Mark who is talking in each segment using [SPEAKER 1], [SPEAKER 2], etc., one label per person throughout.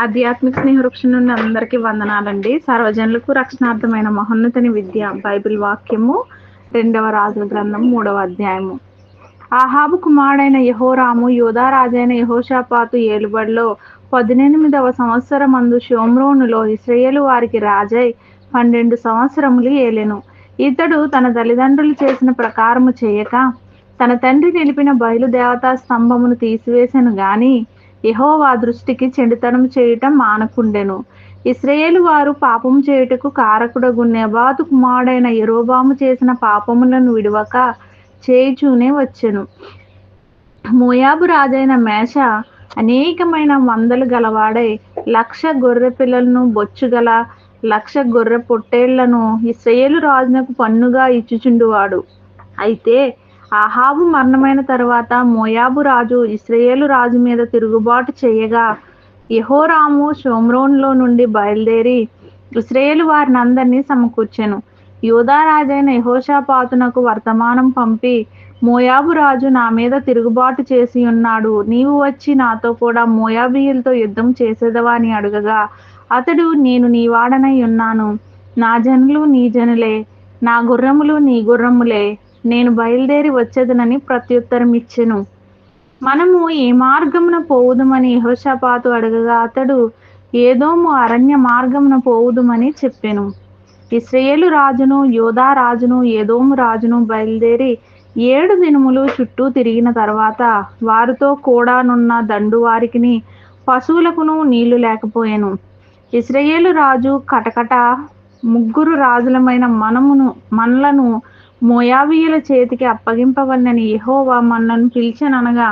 [SPEAKER 1] ఆధ్యాత్మిక స్నేహవృక్షం నుండి అందరికీ వందనాలండి. సర్వజనులకు రక్షణార్థమైన మహోన్నతని విద్య బైబిల్ వాక్యము రెండవ రాజుల గ్రంథం మూడవ అధ్యాయము. ఆహాబు కుమారుడైన యహోరాము యోధారాజైన యహోషాపాతు ఏలుబడిలో పద్దెనిమిదవ సంవత్సరం అందు షోమ్రోనులో ఇస్రయేలు వారికి రాజై పన్నెండు సంవత్సరములు ఏలెను. ఇతడు తన తల్లిదండ్రులు చేసిన ప్రకారము చేయక తన తండ్రి నిలిపిన బయలుదేవతా స్తంభమును తీసివేసెను గాని యహోవా దృష్టికి చెడుతనం చేయటం మానకుండెను. ఇస్రాయేలు వారు పాపం చేయుటకు కారకుడగు నెబాతు కుమారుడైన ఎరోబాము చేసిన పాపములను విడవక చేయుచూనే వచ్చెను. మోయాబు రాజైన మేష అనేకమైన మందలు గలవాడై లక్ష గొర్రె పిల్లలను బొచ్చుగల లక్ష గొర్రె పొట్టేళ్ళను ఇస్రయేలు రాజునకు పన్నుగా ఇచ్చుచుండువాడు. అయితే ఆహాబు మరణమైన తరువాత మోయాబు రాజు ఇస్రయేలు రాజు మీద తిరుగుబాటు చేయగా యహోరాము షోమ్రోన్లో నుండి బయలుదేరి ఇస్రయేలు వారిని అందరినీ సమకూర్చెను. యూదా రాజైన యహోషాపాతునకు వర్తమానం పంపి మోయాబు రాజు నా మీద తిరుగుబాటు చేసి ఉన్నాడు. నీవు వచ్చి నాతో కూడా మోయాబీయులతో యుద్ధం చేసేదవా? అని అడగగా అతడు నేను నీ వాడనై ఉన్నాను. నా జనులు నీ జనులే. నా గుర్రములు నీ గుర్రములే. నేను బయలుదేరి వచ్చేదనని ప్రత్యుత్తరం ఇచ్చెను. మనము ఏ మార్గమున పోవుదుమని యహోషపాతు అడగగా అతడు ఏదోము అరణ్య మార్గమున పోవుదుమని చెప్పెను. ఇస్రయేలు రాజును యోధా రాజును ఏదోము రాజును బయలుదేరి ఏడు దినములు చుట్టూ తిరిగిన తర్వాత వారితో కూడానున్న దండు వారికిని పశువులకును నీళ్ళు లేకపోయాను. ఇస్రయేలు రాజు కటకట ముగ్గురు రాజులమైన మనమును మనలను మోయాబీయుల చేతికి అప్పగింపవన్నని యహోవా మనలను పిలిచననగా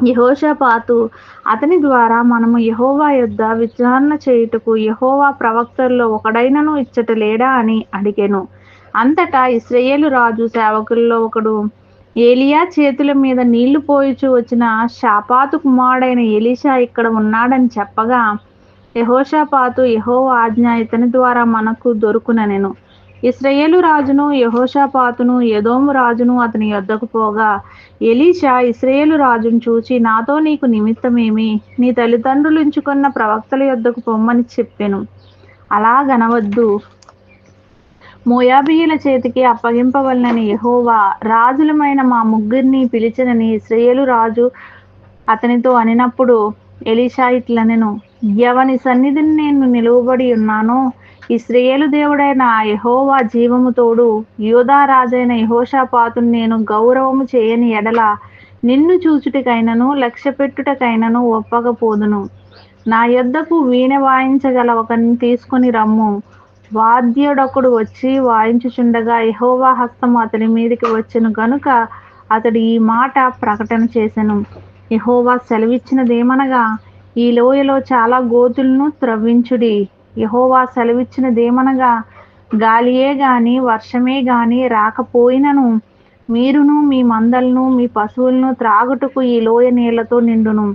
[SPEAKER 1] యహోషపాతు అతని ద్వారా మనము యహోవా యొద్ద విచారణ చేయుటకు యహోవా ప్రవక్తల్లో ఒకడైనను ఇచ్చట లేడా అని అడిగాను. అంతటా ఇస్రయేలు రాజు సేవకుల్లో ఒకడు ఏలియా చేతుల మీద నీళ్ళు పోయిచు వచ్చిన షాపాతు కుమారుడైన ఎలీషా ఇక్కడ ఉన్నాడని చెప్పగా యహోషాపాతు యహో ఆజ్ఞ ఇతని ద్వారా మనకు దొరుకున నేను ఇస్రయేలు రాజును యహోషాపాతును యదోము రాజును అతని యొద్దకు పోగా ఎలీషా ఇస్రయేలు రాజును చూచి నాతో నీకు నిమిత్తమేమి? నీ తల్లిదండ్రులు ఉంచుకున్న ప్రవక్తల యొద్దకు పొమ్మని చెప్పెను. అలాగనవద్దు మోయాబీయుల చేతికి అప్పగింపవలనని యహోవా రాజులమైన మా ముగ్గురిని పిలిచినని ఇస్రయేలు రాజు అతనితో అనినప్పుడు ఎలీషా ఇట్లనెను. ఎవని సన్నిధిని నేను నిలువబడి ఉన్నానో ఇస్రయేలు దేవుడైన యహోవా జీవము తోడు యోధా రాజైన నేను గౌరవము చేయని ఎడల నిన్ను చూచుటకైనను లక్ష్య పెట్టుటకైనను ఒప్పకపోదును. నా యొద్దకు వీణ వాయించగల ఒకరిని తీసుకుని రమ్ము. వాద్యుడొకడు వచ్చి వాయించుచుండగా యహోవా హస్తము అతడి మీదకి వచ్చెను గనుక అతడు ఈ మాట ప్రకటన చేసెను. యహోవా సెలవిచ్చినదేమనగా ఈ లోయలో చాలా గోతులను త్రవ్వించుడి. యహోవా సెలవిచ్చినదేమనగా గాలియే గాని వర్షమే గాని రాకపోయినను. మీరును మీ మందలను మీ పశువులను త్రాగుటకు ఈ లోయ నీళ్ళతో నిండును.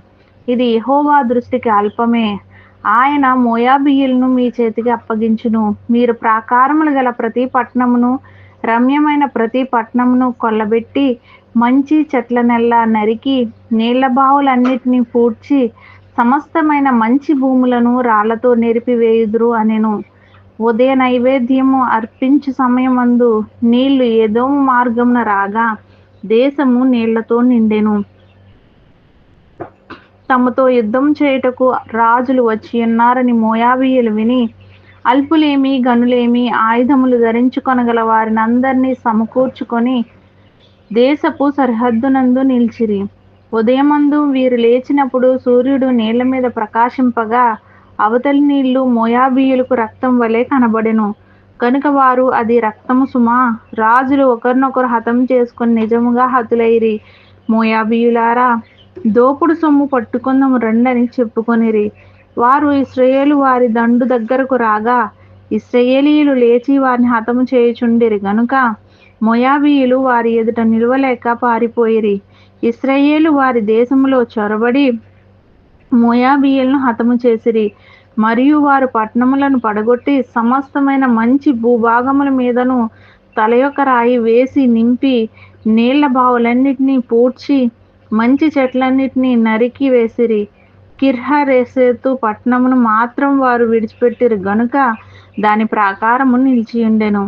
[SPEAKER 1] ఇది యహోవా దృష్టికి అల్పమే. ఆయన మోయాబియ్యులను మీ చేతికి అప్పగించును. మీరు ప్రాకారములు గల ప్రతి పట్టణమును రమ్యమైన ప్రతి పట్టణమును కొల్లబెట్టి మంచి చెట్ల నెల్ల నరికి నీళ్ళ బావులన్నిటినీ పూడ్చి సమస్తమైన మంచి భూములను రాళ్ళతో నెరిపివేయుదురు అనెను. ఉదయ నైవేద్యము అర్పించు సమయమందు నీళ్ళు ఏదో మార్గమున రాగా దేశము నీళ్ళతో నిండెను. తమతో యుద్ధం చేయుటకు రాజులు వచ్చి ఉన్నారని మోయాబీయులు విని అల్పులేమి గనులేమి ఆయుధములు ధరించుకొనగల వారిని అందరినీ సమకూర్చుకొని దేశపు సరిహద్దునందు నిలిచిరి. ఉదయమందు వీరు లేచినప్పుడు సూర్యుడు నీళ్ళ మీద ప్రకాశింపగా అవతలి నీళ్ళు మోయాబీయులకు రక్తం వలె కనబడెను. కనుక వారు అది రక్తము సుమా రాజులు ఒకరినొకరు హతం చేసుకుని నిజముగా హతులైరి మోయాబీయులారా. దోపుడు సొమ్ము పట్టుకుందాము రండని చెప్పుకొనిరి. వారు ఇస్రయేలు వారి దండు దగ్గరకు రాగా ఇస్రయేలీయులు లేచి వారిని హతము చేయుచుండిరి గనుక మొయాబీయులు వారి ఎదుట నిలవలేక పారిపోయిరి. ఇస్రాయేలు వారి దేశంలో చొరబడి మోయాబీయులను హతము చేసిరి. మరియు వారు పట్టణములను పడగొట్టి సమస్తమైన మంచి భూభాగముల మీదను తల యొక్క రాయి వేసి నింపి నీళ్ళ బావులన్నిటినీ పూడ్చి మంచి చెట్లన్నిటినీ నరికి వేసిరి. కిర్హరేసేతు పట్టణమును మాత్రం వారు విడిచిపెట్టిరు గనుక దాని ప్రాకారము నిలిచియుండెను.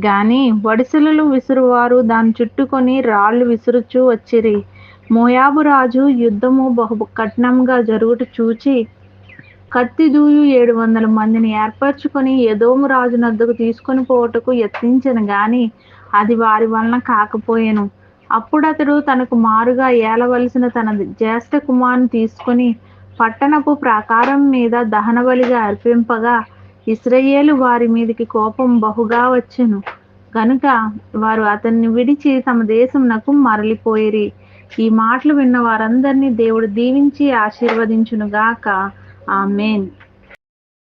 [SPEAKER 1] గాని వడిసెలలు విసురువారు దాని చుట్టుకొని రాళ్ళు విసురుచూ వచ్చిరి. మోయాబు రాజు యుద్ధము బహు కఠినంగా జరుగుట చూచి కత్తిదూయు ఏడు వందల మందిని ఏర్పరచుకొని ఎదోము రాజు నద్దకు తీసుకొని పోవటకు యత్నించను గాని అది వారి వలన కాకపోయాను. అప్పుడు అతడు తనకు మారుగా ఏలవలసిన తన జ్యేష్ఠ కుమారుని తీసుకొని పట్టణపు ప్రాకారం మీద దహనబలిగా అర్పింపగా ఇస్రయేలు వారి మీదకి కోపం బహుగా వచ్చెను. గనుక వారు అతన్ని విడిచి తమ దేశమునకు మరలిపోయిరి. ఈ మాటలు విన్న వారందరినీ దేవుడు దీవించి ఆశీర్వదించునుగాక. ఆమెన్.